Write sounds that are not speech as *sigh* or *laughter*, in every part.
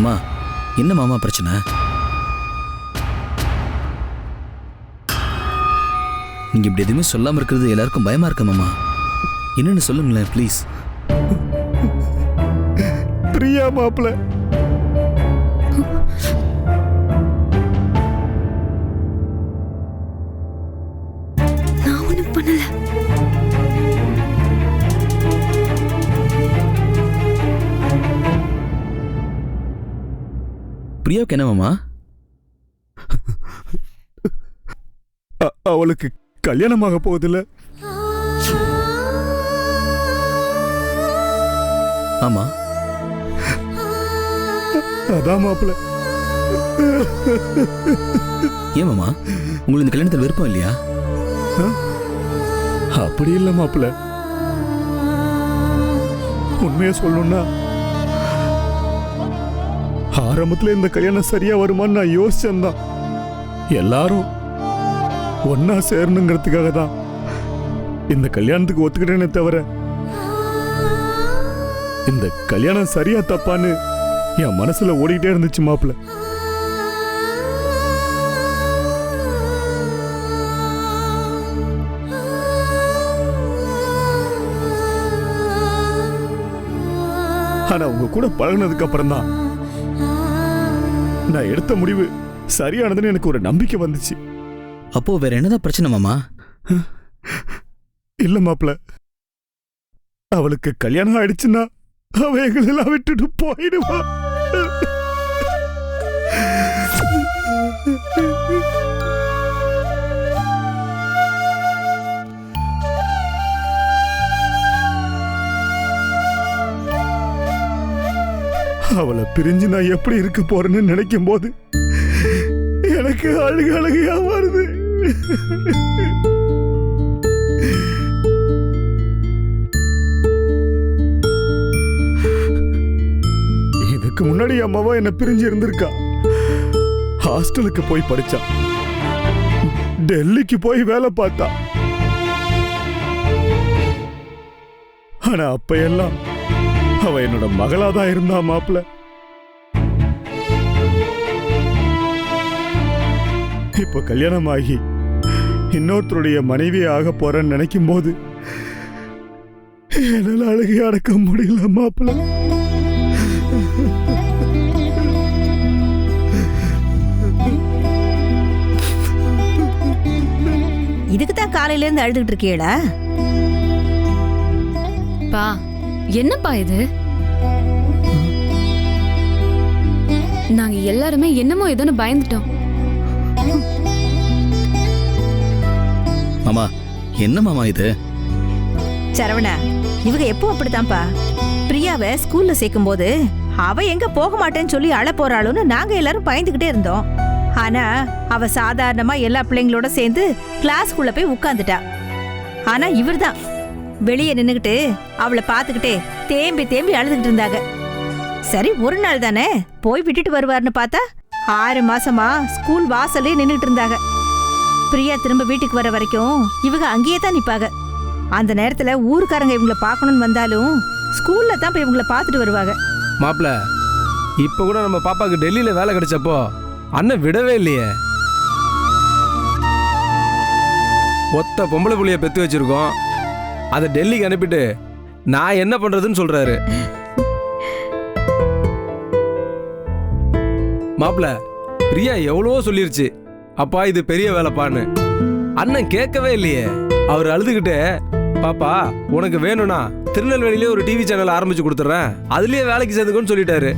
மாமா என்ன மாமா பிரச்சனை? நீங்க இப்படி எதுவுமே சொல்லாம இருக்கிறது எல்லாருக்கும் பயமா இருக்க மாமா? என்னன்னு சொல்லுங்களேன் ப்ளீஸ் பிரியா மாப்பிள்ள பிரியாவுக்கு என்ன மாமா? அ- அவளுக்கு கல்யாணமாக போகுதில்ல ஆமா. அதான் மாப்பிள்ள ஏன் மாமா? உங்களுக்கு இந்த கல்யாணத்தில் விருப்பம் இல்லையா? அப்படி இல்ல மாப்பிள்ள உண்மையா சொல்லணும்னா ஆரம்பத்துல இந்த கல்யாணம் சரியா வருமான்னு நான் யோசிச்சேன் தான் எல்லாரும் ஒன்னா சேரணுங்கிறதுக்காக தான். இந்த கல்யாணத்துக்கு ஒத்துக்கிட்டேனே தவிர இந்த கல்யாணம் சரியா தப்பான்னு என் மனசுல ஓடிக்கிட்டே இருந்துச்சு மாப்பிள்ள. ஆனா உங்க கூட பழகுனதுக்கு அப்புறம் தான் நான் எடுத்த முடிவு சரியானதுன்னு எனக்கு ஒரு நம்பிக்கை வந்துச்சு. அப்போ வேற என்னதான் பிரச்சனை மாமா? இல்ல மாப்ள அவளுக்கு கல்யாணம் ஆயிடுச்சுன்னா அவ எங்களெல்லாம் விட்டுட்டு போயிடுவா. அவளை பிரிஞ்சு நான் எப்படி இருக்க போறேன்னு நினைக்கும் போது எனக்கு அழுக அழுகையா வருது. இதுக்கு முன்னாடி அம்மாவா என்ன பிரிஞ்சு இருந்திருக்கா? ஹாஸ்டலுக்கு போய் படிச்சா. டெல்லிக்கு போய் வேலை பார்த்தா. ஆனா அப்ப எல்லாம் என்னோட மகளா தான் இருந்தா மாப்பிள்ள இப்ப கல்யாணம் ஆகி இன்னொருத்தருடைய மனைவி ஆக போறேன்னு நினைக்கும் போது என்னால அழுகை அடக்க முடியல மாப்பிள்ள இதுக்கு தான் காலையில இருந்து அழுதுகிட்டு இருக்கீங்களா பா என்னப்பா இது? நாங்க எல்லாருமே என்னமோ ஏதோன்னு பயந்துட்டோம். மாமா என்ன மாமா இது? சரவணா இவங்க எப்போ அப்படித்தான்ப்பா. பிரியாவை ஸ்கூல்ல சேர்க்கும் போது அவ எங்க போக மாட்டேன்னு சொல்லி அழ போறாளுன்னு நாங்க எல்லாரும் பயந்துகிட்டே இருந்தோம். ஆனா அவ சாதாரணமா எல்லா பிள்ளைங்களோட சேர்ந்து கிளாஸ்க்குள்ள போய் உட்கார்ந்துட்டா. ஆனா இவர்தான். வெளியே நின்னுகிட்டு அவளை பார்த்துக்கிட்டே தேம்பி தேம்பி அழுதுகிட்டு இருந்தாங்க. சரி ஒரு நாள் தானே? போய் விட்டுட்டு வருவார்னு பார்த்தா? ஆறு மாசமா ஸ்கூல் வாசல்லே நின்னுட்டு இருந்தாங்க. பிரியா திரும்ப வீட்டுக்கு வர வரைக்கும் இவங்க அங்கேயே தான் நிப்பாங்க. அந்த நேரத்துல ஊருக்காரங்க இவங்கள பார்க்கணும்னு வந்தாலும் ஸ்கூல்ல தான் போய் இவங்கள பார்த்துட்டு வருவாங்க. மாப்பிள இப்போ கூட நம்ம பாப்பாக்கு டெல்லியில் வேலை கிடைச்சப்போ அண்ணன் விடவே இல்லையே. ஒத்த பொம்பளை புள்ளிய பெத்து வச்சிருக்கோம். அதை டெல்லிக்கு அனுப்பிட்டு நான் என்ன பண்றதுன்னு சொல்றாரு. மாப்பிள பிரியா எவ்வளவோ சொல்லிருச்சு. அப்பா இது பெரிய வேலைப்பான்னு. அண்ணன் கேட்கவே இல்லையே. அவர் அழுதுகிட்டே பாப்பா உனக்கு வேணும்னா திருநெல்வேலியிலே ஒரு டிவி சேனல் ஆரம்பிச்சு கொடுத்துட்றேன் அதுலயே வேலைக்கு சேர்ந்துக்கோன்னு சொல்லிட்டாரு.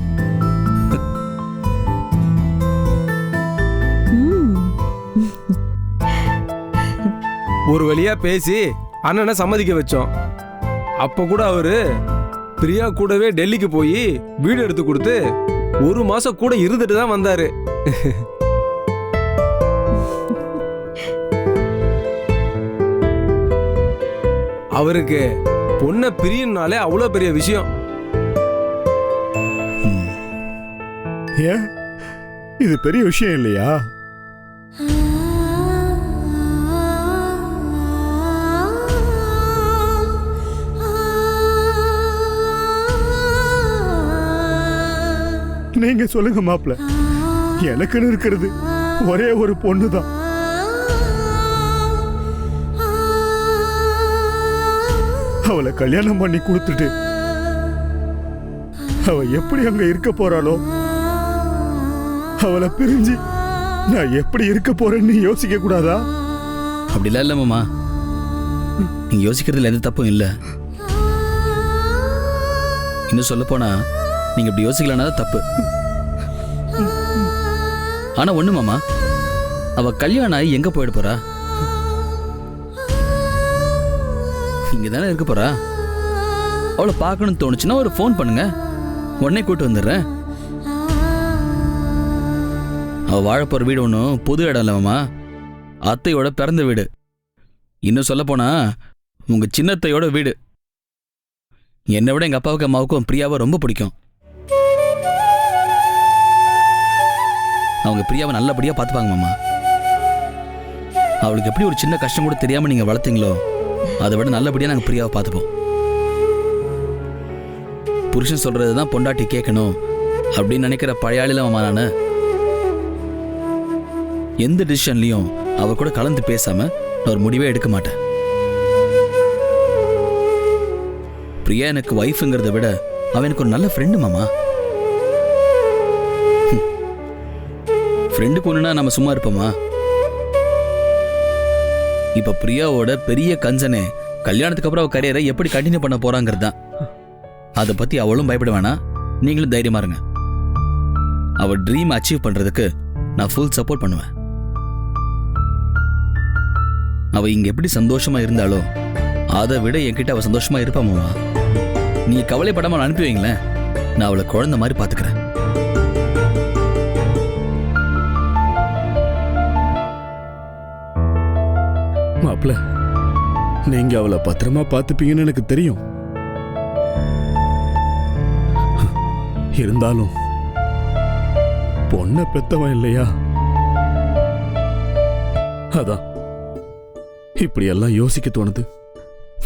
ஒரு வழியா பேசி அண்ணனை சம்மதிக்க வச்சோம். அப்ப கூட அவரு பிரியா கூடவே டெல்லிக்கு போய் வீடு எடுத்து கொடுத்து ஒரு மாசம் கூட இருந்துட்டு தான் வந்தாரு. அவருக்கு பொண்ணை பிரியனாலே அவ்வளோ பெரிய விஷயம். ஏன்? இது பெரிய விஷயம் இல்லையா? நீங்க சொல்லுங்க மாப்பிள்ள எனக்குன்னு இருக்கிறது ஒரே ஒரு பொண்ணு தான் அவளை கல்யாணம் பண்ணி கொடுத்துட்டு அவ எப்படி அங்க இருக்க போறாளோ அவளை பிரிஞ்சு நான் எப்படி இருக்க போறேன்னு யோசிக்க கூடாதா? அப்படிலாம் இல்லை மாமா. நீங்கள் யோசிக்கிறதுல எந்த தப்பும் இல்லை. இன்னும் சொல்ல போனா நீங்கள் இப்படி யோசிக்கலன்னா தப்பு. ஆனால் ஒன்று மாமா அவள் கல்யாணம் ஆகி எங்கே போயிட போறா? இங்கே தானே இருக்க போறா? அவளை பார்க்கணும்னு தோணுச்சுன்னா ஒரு ஃபோன் பண்ணுங்க. உடனே கூட்டு வந்துடுறேன். அவள் வாழ வீடு ஒன்றும் புது இடம் இல்லை அத்தையோட பிறந்த வீடு. இன்னும் சொல்ல போனா உங்க சின்னத்தையோட வீடு. என்னை விட எங்கள் அப்பாவுக்கு அம்மாவுக்கும் பிரியாவை ரொம்ப பிடிக்கும். அவங்க பிரியாவை நல்லபடியா பார்த்துப்பாங்க மாமா. அவளுக்கு எப்படி ஒரு சின்ன கஷ்டம் கூட தெரியாம நீங்க வளர்த்தீங்களோ அதை விட நல்லபடியா நாங்க பிரியாவை பார்த்துப்போம். புருஷன் சொல்கிறது தான் பொண்டாட்டி கேட்கணும் அப்படின்னு நினைக்கிற பழையாளில மாமா நான். எந்த டிசிஷன்லையும் அவ கூட கலந்து பேசாம நான் ஒரு முடிவே எடுக்க மாட்டேன். பிரியா எனக்கு ஒய்ஃபுங்கிறத விட அவன் எனக்கு ஒரு நல்ல ஃப்ரெண்டு மாமா. ஃப்ரெண்டுக்கு ஒன்றுனா நம்ம சும்மா இருப்போமா? இப்ப பிரியாவோட பெரிய கஞ்சனே கல்யாணத்துக்கு அப்புறம் அவ கரியரை எப்படி கண்டினியூ பண்ண போகிறாங்கிறது தான் அதை பத்தி அவளும் பயப்பட வேணாம். நீங்களும் தைரியமா இருங்க. அவ ட்ரீம் அச்சீவ் பண்றதுக்கு நான் ஃபுல் சப்போர்ட் பண்ணுவேன். அவ இங்க எப்படி சந்தோஷமா இருந்தாலோ அதை விட என்கிட்ட அவ சந்தோஷமா இருப்பா மாமா. நீங்க அனுப்பி வைங்களேன். நான் அவளை குழந்தை மாதிரி பாத்துக்கிறேன். மாப்பிள்ள நீங்க அவளை பத்திரமா பார்த்துப்பீங்கன்னு எனக்கு தெரியும். இருந்தாலும் பொண்ணை பெத்தவன் இல்லையா? அதான். இப்படி எல்லாம் யோசிக்க தோணுது.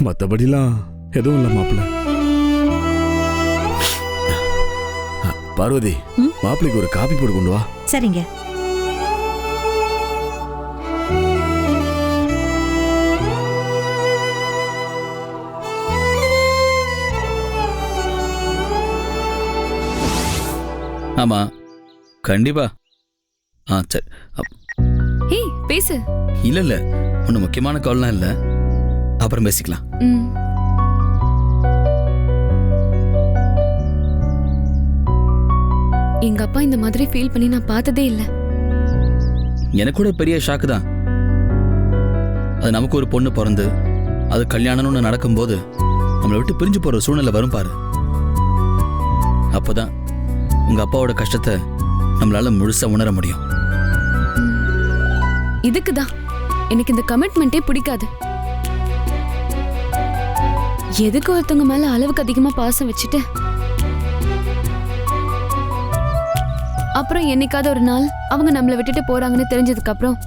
மத்தபடிலாம் எதுவும் இல்லை மாப்பிள்ள பார்வதி ம்? மாப்பிளைக்கு ஒரு காபி போட்டு கொண்டு வா. சரிங்க. ஆமா. கண்டிப்பா. ஆ சரி. ஏய் பேசு. இல்ல இல்ல. ஒன்றும் முக்கியமான கால்லாம் இல்லை. அப்புறம் பேசிக்கலாம். ம். எங்க அப்பா இந்த மாதிரி ஃபீல் பண்ணி நான் பார்த்ததே இல்ல. எனக்கு கூட பெரிய ஷாக்கு தான். அது நமக்கு ஒரு பொண்ணு பிறந்து அது கல்யாணம்னு நடக்கும்போது நம்மளை விட்டு பிரிஞ்சு போற சூழ்நிலை வரும் பாரு. அப்பதான் உங்க அப்பாவோட கஷ்டத்தை நம்மளால முழுசா உணர முடியும். இதுக்குதான். எனக்கு இந்த கமிட்மெண்ட்டே பிடிக்காது. எதுக்கு ஒருத்தவங்க மேல அளவுக்கு அதிகமா பாசம் வச்சுட்டு? அப்புறம் என்னைக்காவது ஒரு நாள் அவங்க நம்மளை விட்டுட்டு போறாங்கன்னு தெரிஞ்சதுக்கு அப்புறம்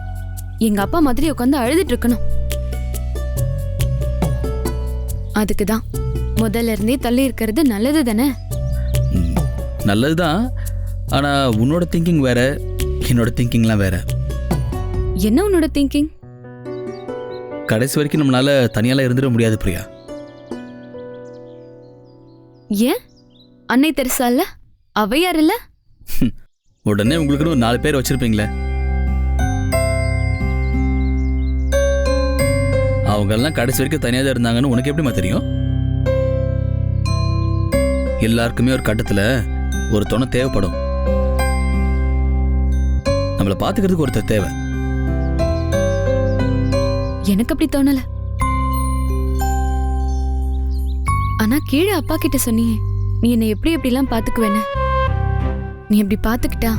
எங்க அப்பா மாதிரி உட்காந்து அழுதுட்டு இருக்கணும். அதுக்கு தான் முதல்ல இருந்தே தள்ளி இருக்கிறது நல்லது தானே? நல்லதுதான். ஆனா உன்னோட திங்கிங் வேற என்னோட திங்கிங்லாம் வேற. என்ன உன்னோட திங்கிங் கடைசி வரைக்கும் நம்மளால தனியால இருந்துட முடியாது பிரியா. ஏன்? அன்னை தெரசா இல்ல அவையார் இல்ல? உடனே உங்களுக்குன்னு ஒரு நாலு பேர் வச்சிருப்பீங்களே. அவங்க எல்லாம் கடைசி வரைக்கும் தனியாக தான் இருந்தாங்கன்னு உனக்கு எப்படிமா தெரியும்? எல்லாருக்குமே ஒரு கட்டத்துல ஒரு துணை தேவைப்படும். நம்மளை பார்த்துக்கிறதுக்கு ஒருத்தர் தேவை. எனக்கு அப்படி தோணல. ஆனா கீழே அப்பா கிட்ட சொன்னியே நீ என்னை எப்படி எப்படிலாம் பாத்துக்குவேன்னு? நீ எப்படி பாத்துக்கிட்டா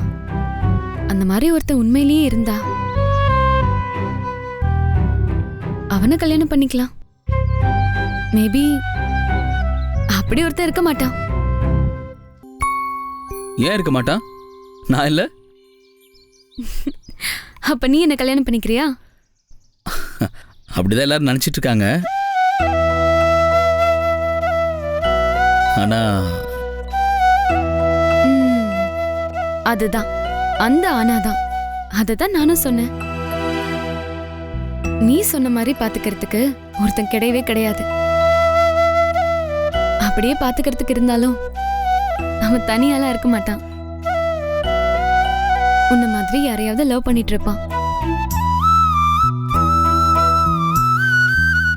அந்த மாதிரி ஒருத்தன் உண்மையிலேயே இருந்தா? அவனை கல்யாணம் பண்ணிக்கலாம். மேபி அப்படி ஒருத்தன் இருக்க மாட்டான். ஏன் இருக்க மாட்டான் நான் இல்ல? அப்ப நீ என்ன கல்யாணம் பண்ணிக்கிறியா? அப்படிதான் எல்லாரும் நினைச்சிட்டு இருக்காங்க ஆனா ம், அதுதான். அந்த ஆனாதான். அதை தான் நானும் சொன்னேன். நீ சொன்ன மாதிரி பாத்துக்கிறதுக்கு ஒருத்தன் கிடையவே கிடையாது. அப்படியே பாத்துக்கிறதுக்கு இருந்தாலும் அவன் தனியாலாம் இருக்க மாட்டான். உன்ன மாதிரி யாரையாவது லவ் பண்ணிட்டு இருப்பான்.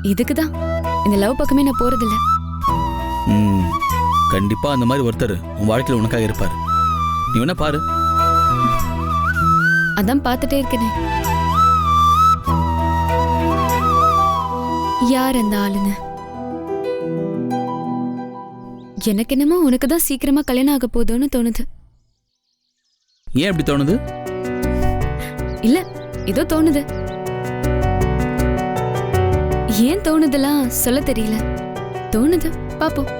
இதுக்குதான். இந்த லவ் பக்கமே நான் போறதில்ல. கண்டிப்பா அந்த மாதிரி ஒருத்தர் உன் வாழ்க்கையில் உனக்காக இருப்பார். நீ வேணா பாரு. அதான் பார்த்துட்டே இருக்கனே. யார் அந்த ஆளுன்னு? எனக்கு என்னமோ உனக்கு தான் சீக்கிரமா கல்யாணம் ஆக போதும்னு தோணுது. ஏன் இப்படி தோணுது? இல்ல ஏதோ தோணுது. ஏன் தோணுதெல்லாம் சொல்ல தெரியல. தோணுது பாப்போம்.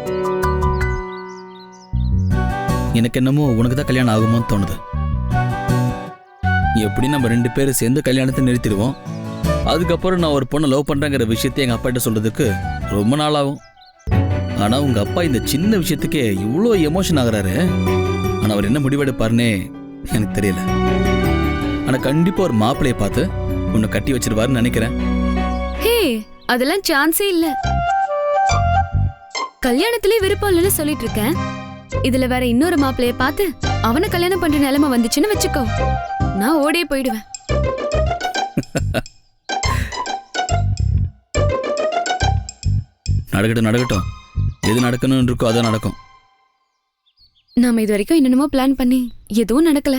எனக்கு என்னமோ உனக்கு தான் கல்யாணம் ஆகுமோன்னு தோணுது. எப்படி நம்ம ரெண்டு பேரும் சேர்ந்து கல்யாணத்தை நிறுத்திடுவோம். அதுக்கப்புறம் நான் ஒரு பொண்ணை லவ் பண்றேங்கிற விஷயத்தை எங்க அப்பா கிட்ட சொல்றதுக்கு ரொம்ப நாள் ஆகும் ஆனா உங்க அப்பா இந்த சின்ன விஷயத்துக்கே இவ்வளோ எமோஷன் ஆகுறாரு. ஆனா அவர் என்ன முடிவெடுப்பாருன்னே எனக்கு தெரியல. ஆனா கண்டிப்பா ஒரு மாப்பிளைய பார்த்து உன்னை கட்டி வச்சிருவாருன்னு நினைக்கிறேன். ஹே அதெல்லாம் சான்ஸே இல்ல. கல்யாணத்திலே விருப்பம் இல்லைன்னு சொல்லிட்டு இருக்கேன். இதுல வேற இன்னொரு மாப்பிளைய பார்த்து அவனை கல்யாணம் பண்ற நிலைமை வந்துச்சுன்னு வச்சுக்கோ. நான் ஓடியே போயிடுவேன். *laughs* நடக்கட்டும் நடக்கட்டும். எது நடக்கணும்னு இருக்கோ அதான் நடக்கும். நாம இது வரைக்கும் என்னென்னமோ பிளான் பண்ணி எதுவும் நடக்கல.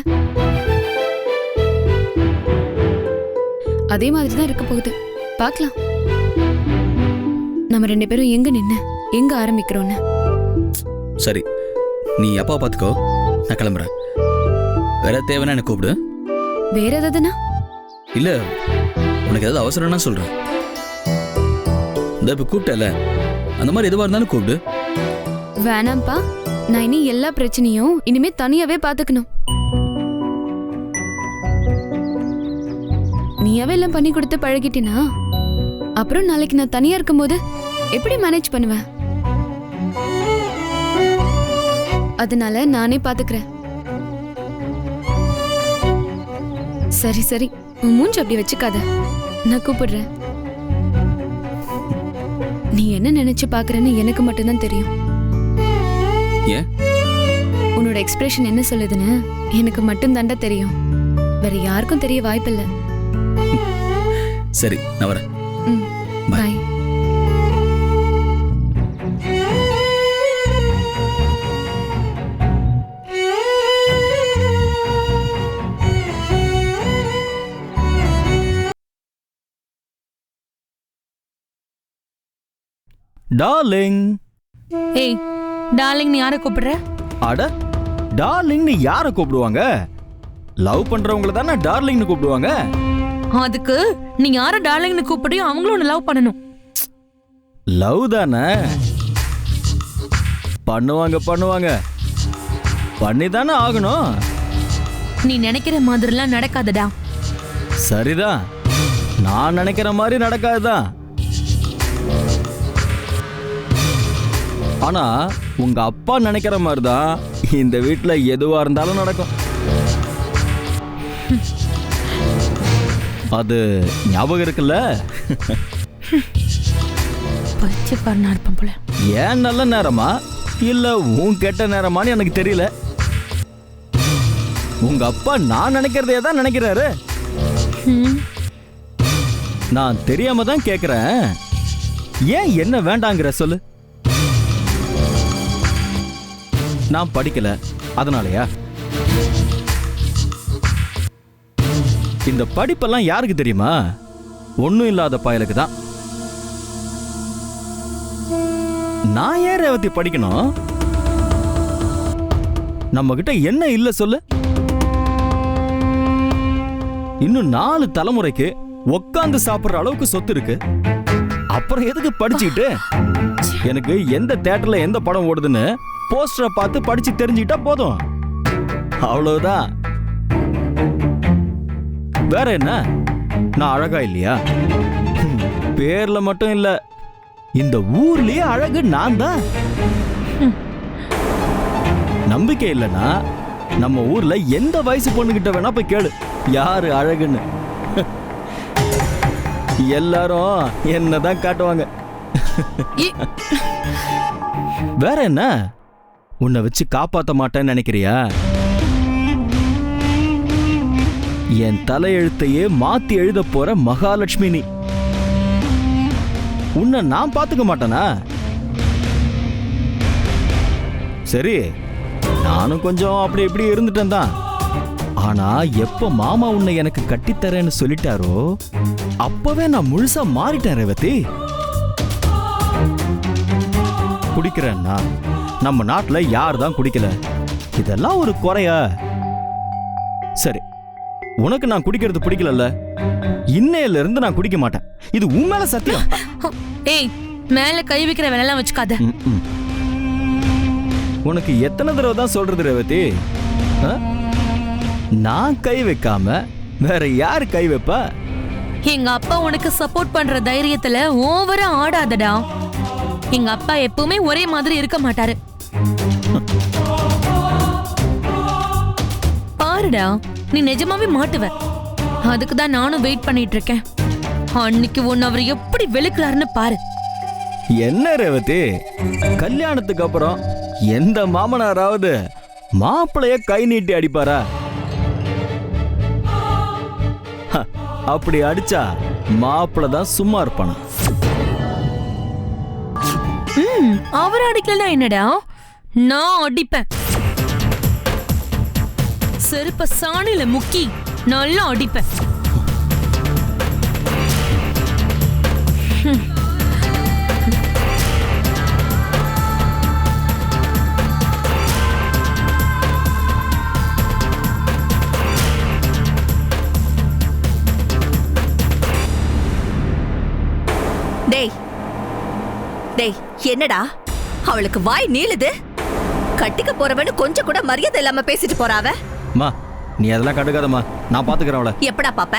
அதே மாதிரி தான் இருக்க போகுது. பார்க்கலாம். நம்ம ரெண்டு பேரும் எங்க நின்னு எங்க ஆரம்பிக்கிறோன்னு சரி நீ அப்பா பார்த்துக்கோ. நான் கிளம்புறேன். வேற தேவைன்னா எனக்கு கூப்பிடு. வேற ஏதாவதுனா இல்ல உனக்கு ஏதாவது அவசரம்னா சொல்றேன். இந்த இப்ப கூப்பிட்டல அந்த மாதிரி எதுவா இருந்தாலும் கூப்பிடு. வேணாம்ப்பா. நான் இனி எல்லா பிரச்சனையும் இனிமே தனியாவே பாத்துக்கணும். நீயாவே எல்லாம் பண்ணி கொடுத்து பழகிட்டினா? அப்புறம் நாளைக்கு நான் தனியா இருக்கும்போது எப்படி மேனேஜ் பண்ணுவேன்? அதனால நானே பாத்துக்கிறேன். சரி சரி. உன் மூஞ்சி அப்படி வச்சுக்காத. நான் கூப்பிடுறேன். நீ என்ன நினைச்சு பாக்குறேன்னு எனக்கு மட்டும்தான் தெரியும். ஏன்? உன்னோட எக்ஸ்பிரஷன் என்ன சொல்லுதுன்னு எனக்கு மட்டும் தாண்டா தெரியும். வேற யாருக்கும் தெரிய வாய்ப்பில்லை. சரி நான் வரேன். டார்லிங் ஏய் டார்லிங் நீ யாரை கூப்பிடுற? அட டார்லிங்னு யாரை கூப்பிடுவாங்க? லவ் பண்றவங்கள தானே டார்லிங்னு கூப்பிடுவாங்க? அதுக்கு நீ யாரை டார்லிங்னு கூப்பிடியோ அவங்களும் உன்னை லவ் பண்ணணும். லவ் தானே? பண்ணுவாங்க பண்ணுவாங்க. பண்ணி தானே ஆகணும். நீ நினைக்கிற மாதிரிலாம் நடக்காதடா. சரிதான். நான் நினைக்கிற மாதிரி நடக்காதுதான். ஆனா உங்க அப்பா நினைக்கிற மாதிரி தான் இந்த வீட்ல எதுவா இருந்தாலும் நடக்கும். அது ஞாபகம் இருக்குல்ல? பைத்தியக்காரனா இருப்பான் போல. ஏன் நல்ல நேரமா? இல்ல உன் கெட்ட நேரமான்னு எனக்கு தெரியல. உங்க அப்பா நான் நினைக்கிறதே தான் நினைக்கிறாரு. நான் தெரியாம தான் கேக்குறேன். ஏன் என்ன வேண்டாங்கிற சொல்லு. நான் படிக்கல. அதனாலயா? இந்த படிப்பெல்லாம் யாருக்கு தெரியுமா? ஒண்ணும் இல்லாத பயலுக்கு தான். நான் ஏன் ரேவதி படிக்கணும்? நம்ம கிட்ட என்ன இல்ல சொல்லு? இன்னும் நாலு தலைமுறைக்கு உக்காந்து சாப்பிடுற அளவுக்கு சொத்து இருக்கு. அப்புறம் எதுக்கு படிச்சுக்கிட்டு? எனக்கு எந்த தேட்டர்ல எந்த படம் ஓடுதுன்னு போஸ்டரை பார்த்து படிச்சு தெரிஞ்சுக்கிட்டா போதும். அவ்வளவுதான். வேற என்ன? நான் அழகா இல்லையா? பேர்ல மட்டும் இல்ல. இந்த ஊர்லயே அழகு நான் தான். நம்பிக்கை இல்லைன்னா நம்ம ஊர்ல எந்த வயசு பொண்ணுகிட்ட வேணா போய் கேளு. யாரு அழகுன்னு? எல்லாரும் என்னதான் காட்டுவாங்க. வேற என்ன? உன்னை வச்சு காப்பாத்த மாட்டேன்னு நினைக்கிறியா? என் தலையெழுத்தையே மாத்தி எழுத போற மகாலட்சுமி நீ. உன்னை நான் பார்த்துக்க மாட்டேனா? சரி நானும் கொஞ்சம் அப்படி இப்படி இருந்துட்டேன் தான். ஆனா எப்ப மாமா உன்னை எனக்கு கட்டித்தரேன்னு சொல்லிட்டாரோ அப்பவே நான் முழுசா மாறிட்டேன் ரேவதி. குடிக்கிறேன்னா நம்ம நாட்டுல யார் தான் குடிக்கல? இதெல்லாம் ஒரு குறையா? சரி உனக்கு நான் குடிக்கிறது பிடிக்கலல்ல? இன்னையில இருந்து நான் குடிக்க மாட்டேன். இது உன் மேல சத்தியம். *laughs* ஏய் மேல கை வைக்கிற வேலைலாம் வச்சுக்காத. உனக்கு எத்தனை தடவை தான் சொல்றது ரேவதி? நான் கை வைக்காம வேற யார் கை வைப்பா? எங்க அப்பா உனக்கு சப்போர்ட் பண்ற தைரியத்துல ஓவரா ஆடாதடா. எங்க அப்பா எப்பவுமே ஒரே மாதிரி இருக்க மாட்டாரு. பாருடா நீ நிஜமாவே மாட்டுவ. அதுக்கு தான் நானும் வெயிட் பண்ணிட்டு இருக்கேன் அன்னைக்கு ஒன்னு அவர் எப்படி வெளுக்கிறாருன்னு பாரு. என்ன ரேவதி? கல்யாணத்துக்கு அப்புறம் எந்த மாமனாராவது மாப்பிளைய கை நீட்டி அடிப்பாரா? அப்படி அடிச்சா மாப்பிள தான் சும்மா இருப்பானா? அவர் அடிக்கலனா என்னடா? நான் அடிப்பேன். செருப்ப சாணில முக்கி நல்லா அடிப்பேன். டேய் டேய் என்னடா? அவளுக்கு வாய் நீளுது? கட்டிக்க போறவன்னு கொஞ்சம் கூட மரியாதை இல்லாம பேசிட்டு போறாவ? மா நீ அதெல்லாம் கண்டுக்காதம்மா. நான் பாத்துக்கிறேன் அவளை. எப்படா பாப்ப?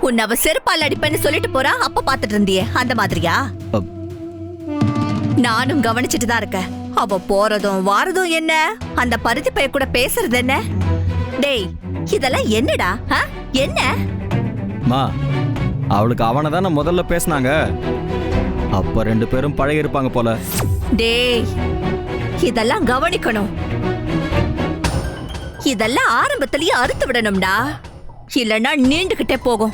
உன்னை அவ செருப்பால் அடிப்பேன்னு சொல்லிட்டு போறா அப்ப பாத்துட்டு இருந்தியே. அந்த மாதிரியா? அப். நானும் கவனிச்சிட்டு தான் இருக்கேன். அவ போறதும் வாரதும் என்ன? அந்த பருத்தி பைய கூட பேசுறது என்ன? டேய் இதெல்லாம் என்னடா? ஆ? என்ன? மா அவளுக்கு அவனை தானே முதல்ல பேசினாங்க? அப்ப ரெண்டு பேரும் பழகி இருப்பாங்க போல. டேய் இதெல்லாம் கவனிக்கணும். இதெல்லாம் ஆரம்பத்திலேயே அறுத்து விடணும்டா. இல்லைன்னா நீண்டுகிட்டே போகும்.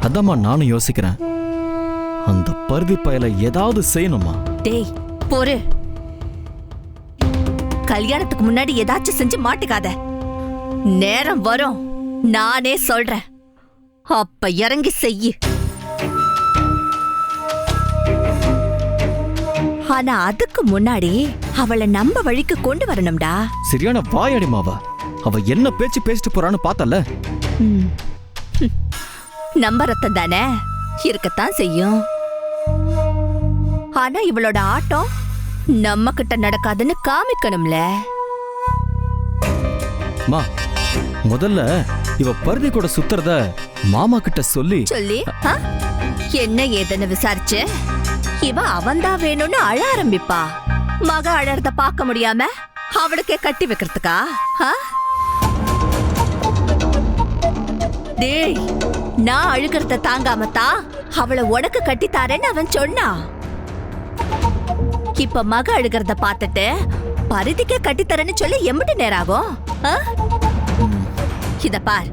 அதாம்மா நானும் யோசிக்கிறேன். அந்த பருதி பயல ஏதாவது செய்யணுமா? டேய் பொறு. கல்யாணத்துக்கு முன்னாடி ஏதாச்சும் செஞ்சு மாட்டிக்காத. நேரம் வரும். நானே சொல்றேன். அப்ப இறங்கி செய்யு. ஆனா அதுக்கு முன்னாடி அவளை நம்ம வழிக்கு கொண்டு வரணும்டா. சரியான வாயடி மாவா. அவ என்ன பேச்சு பேசிட்டு போறான்னு பார்த்தல. நம்ம ரத்தம் தானே? இருக்கத்தான் செய்யும். ஆனா இவளோட ஆட்டம் நம்ம கிட்ட நடக்காதுன்னு காமிக்கணும்ல. மா முதல்ல இவ பருதி கூட சுத்துறத மாமா கிட்ட சொல்லி? சொல்லி? என்ன ஏதுன்னு விசாரிச்சு? இவ அவன்தான் வேணும்னு அழ ஆரம்பிப்பா. மக அழறத பார்க்க முடியாம அவளுக்கே கட்டி வைக்கிறதுக்கா? டேய் நான் அழுகிறத தாங்காம தான் அவளை உனக்கு கட்டித்தாரேன்னு அவன் சொன்னான் இப்ப மக அழுகிறத பார்த்துட்டு பருதிக்கே கட்டித்தரேன்னு சொல்லி எம்பிட்டு நேரம் ஆகும் இத பார்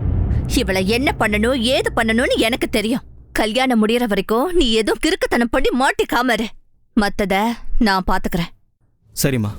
இவளை என்ன பண்ணணும் ஏது பண்ணணும்னு எனக்கு தெரியும். கல்யாணம் முடியற வரைக்கும் நீ எதுவும் கிறுக்குத்தனம் பண்ணி மாட்டிக்காம இரு. மத்தத நான் பாத்துக்கிறேன். சரிம்மா.